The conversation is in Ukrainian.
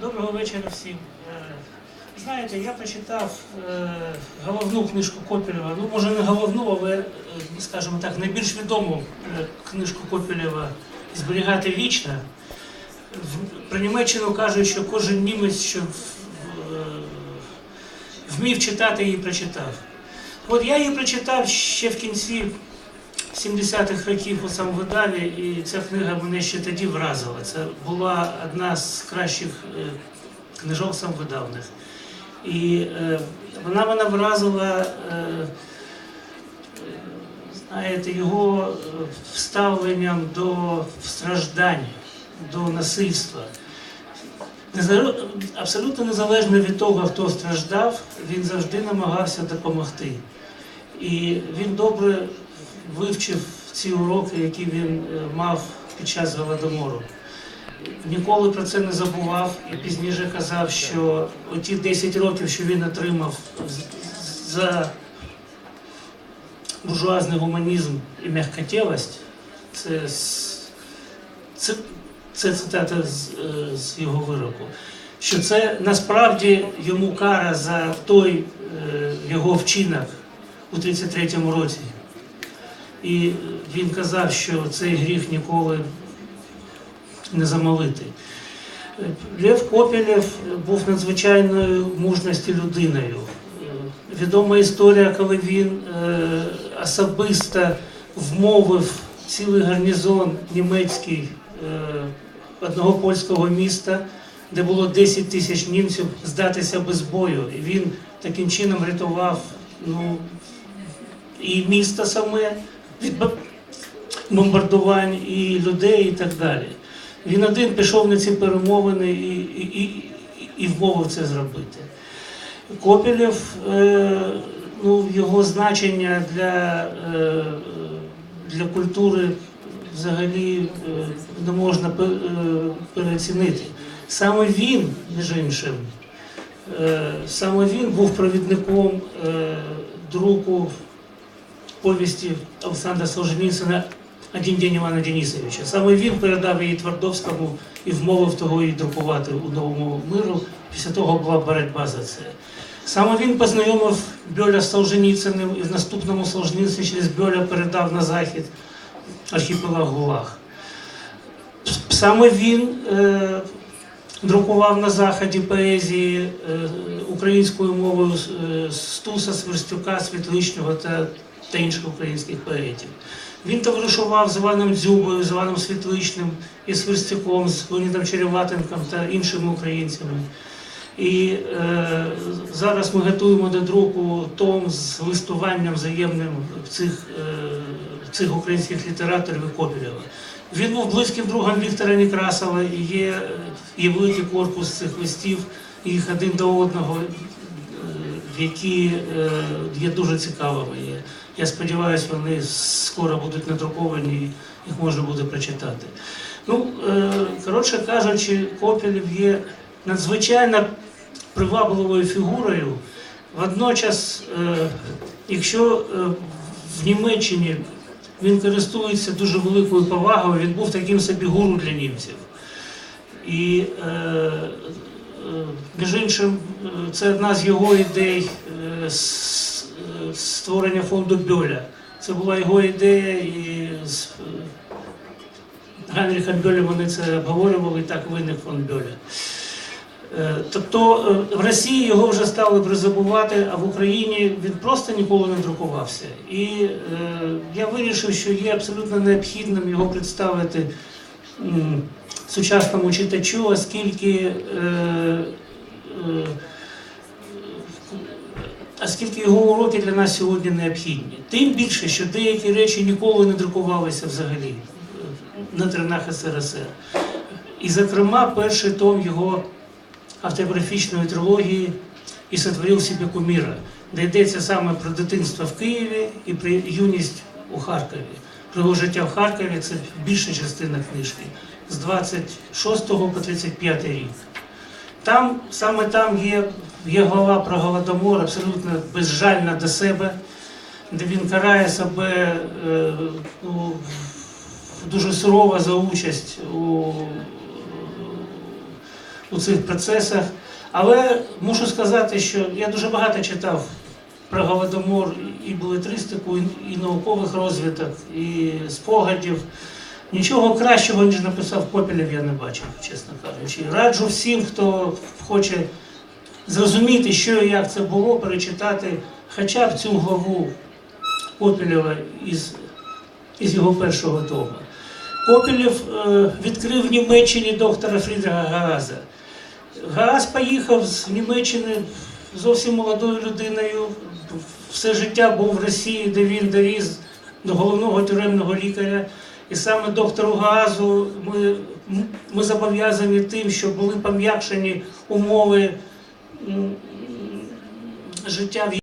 Доброго вечора всім. Е, Знаєте, я прочитав е, головну книжку Копілєва, ну може не головну, але, е, скажімо так, найбільш відому книжку Копілєва Зберігати вічно. Про Німеччину кажуть, що кожен німець, що вмів читати, її прочитав. От я її прочитав ще в кінці 70-х років у самовидаві, і ця книга мене ще тоді вразила. Це була одна з кращих е, книжок самовидавних. І е, вона мене вразила, е, знаєте, його вставленням до страждань, до насильства. Абсолютно незалежно від того, хто страждав, він завжди намагався допомогти. І він добре вивчив ці уроки, які він е, мав під час голодомору. Ніколи про це не забував і пізніше казав, що оті 10 років, що він отримав за буржуазний гуманізм і м'якотєвость, це, це, це цитата з, е, з його вироку. Що це насправді йому кара за той е, його вчинок у 33-му році. І він казав, що цей гріх ніколи не замолити. Лев Копілєв був надзвичайною мужності людиною. Відома історія, коли він е, особисто вмовив цілий гарнізон німецький е, одного польського міста, де було 10 тисяч німців, здатися без бою. І він таким чином рятував ну, і місто саме від бомбардувань, і людей, і так далі. Він один пішов на ці перемовини і, і, і, і вмовив це зробити. Копілєв, е, ну, його значення для, е, для культури взагалі е, не можна е, переоцінити. Саме він, між іншим, е, саме він був провідником е, друку повісті Олександра Солженіцина один день Івана Денисовича. Саме він передав її Твардовському і вмовив того її друкувати у новому миру. Після того була боротьба за це. Саме він познайомив Бьоля з Солженіциним і в наступному Солженіцин через Бьоля передав на захід архіпелаг Гулаг. Саме він е, друкував на заході поезії е, українською мовою е, Стуса, Сверстюка, Світличного та, та інших українських поетів. Він товаришував з Іваном Дзюбою, з Іваном Світличним, і Сверстюком, з Леонідом Череватенком та іншими українцями. І е, зараз ми готуємо до друку том з листуванням взаємним цих, е, цих українських літераторів і Копілєва. Він був близьким другом Віктора Некрасова і є, є великий корпус цих листів, їх один до одного, е, які е, є дуже цікавими. Я сподіваюся, вони скоро будуть надруковані, їх можна буде прочитати. Ну, е, коротше кажучи, Копілєв є надзвичайно привабливою фігурою. Водночас, е, якщо е, в Німеччині він користується дуже великою повагою, він був таким собі гуру для німців. І, між іншим, це одна з його ідей е, створення фонду Бьоля. Це була його ідея, і з е, Генріхом Бьолем вони це обговорювали, і так виник фонд Бьоля. Е, Тобто е, в Росії його вже стали призабувати, а в Україні він просто ніколи не друкувався. І е, я вирішив, що є абсолютно необхідним його представити м, сучасному читачу, оскільки, е, е, оскільки його уроки для нас сьогодні необхідні. Тим більше, що деякі речі ніколи не друкувалися взагалі на теренах СРСР. І, зокрема, перший том його автобіографічної трилогії і сотворив собі куміра, де йдеться саме про дитинство в Києві і про юність у Харкові. Про його життя в Харкові це більша частина книжки з 26 по 35 рік. Там, саме там є, є глава про Голодомор, абсолютно безжальна до себе, де він карає себе ну, дуже сурово за участь у у цих процесах. Але мушу сказати, що я дуже багато читав про Голодомор і билетристику, і, наукових розвиток, і спогадів. Нічого кращого, ніж написав Попілєв, я не бачив, чесно кажучи. Раджу всім, хто хоче зрозуміти, що і як це було, перечитати хоча б цю главу Попілєва із, із його першого тому. Попілєв е, відкрив в Німеччині доктора Фрідриха Гааза. Гааз поїхав з Німеччини зовсім молодою людиною. Все життя був в Росії, де він доріс до головного тюремного лікаря. І саме доктору Гаазу ми, ми зобов'язані тим, що були пом'якшені умови життя в